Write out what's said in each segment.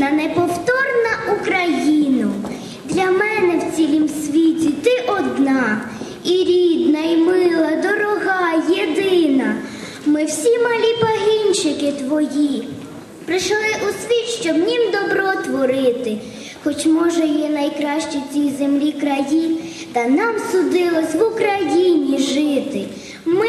на неповторна Україну. Для мене в цілім світі ти одна, і рідна, і мила, дорога, єдина. Ми всі малі пагінчики твої. Прийшли у світ, щоб нім добро творити, хоч може є найкращі цій землі краї, та нам судилось в Україні жити. Ми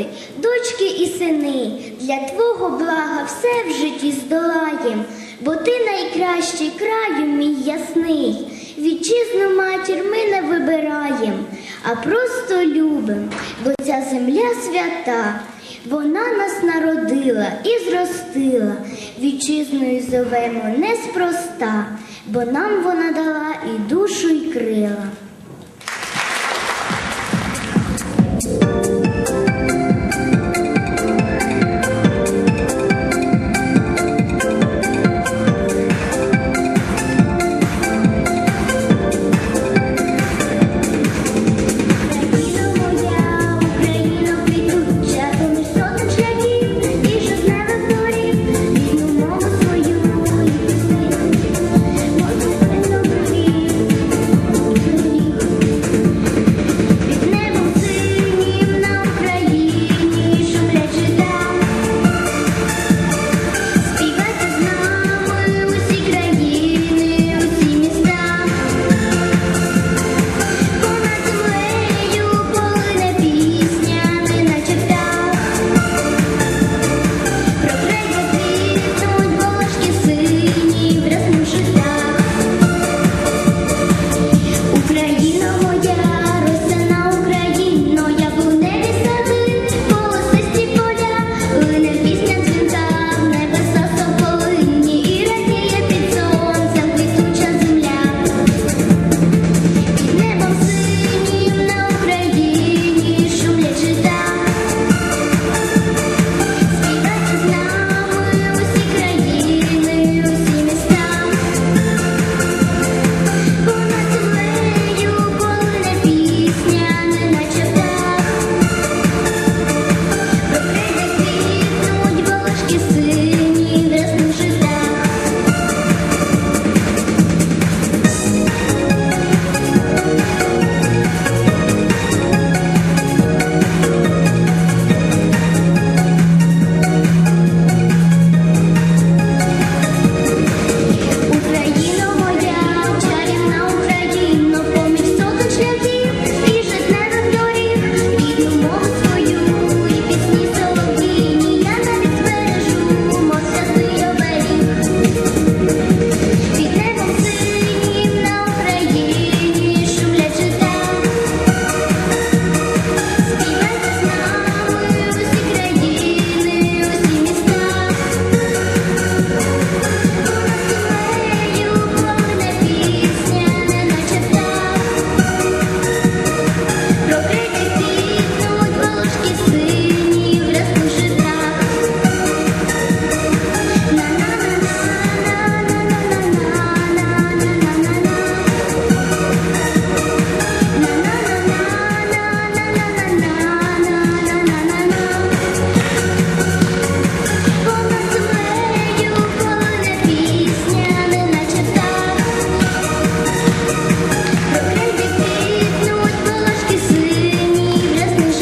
патріоти, дочки і сини, для твого блага все в житті здолаєм, бо ти найкращий краю, мій ясний. Вітчизну матір ми не вибираєм, а просто любим, бо ця земля свята. Вона нас народила і зростила, вітчизною зовемо неспроста, бо нам вона дала і душу, і крила.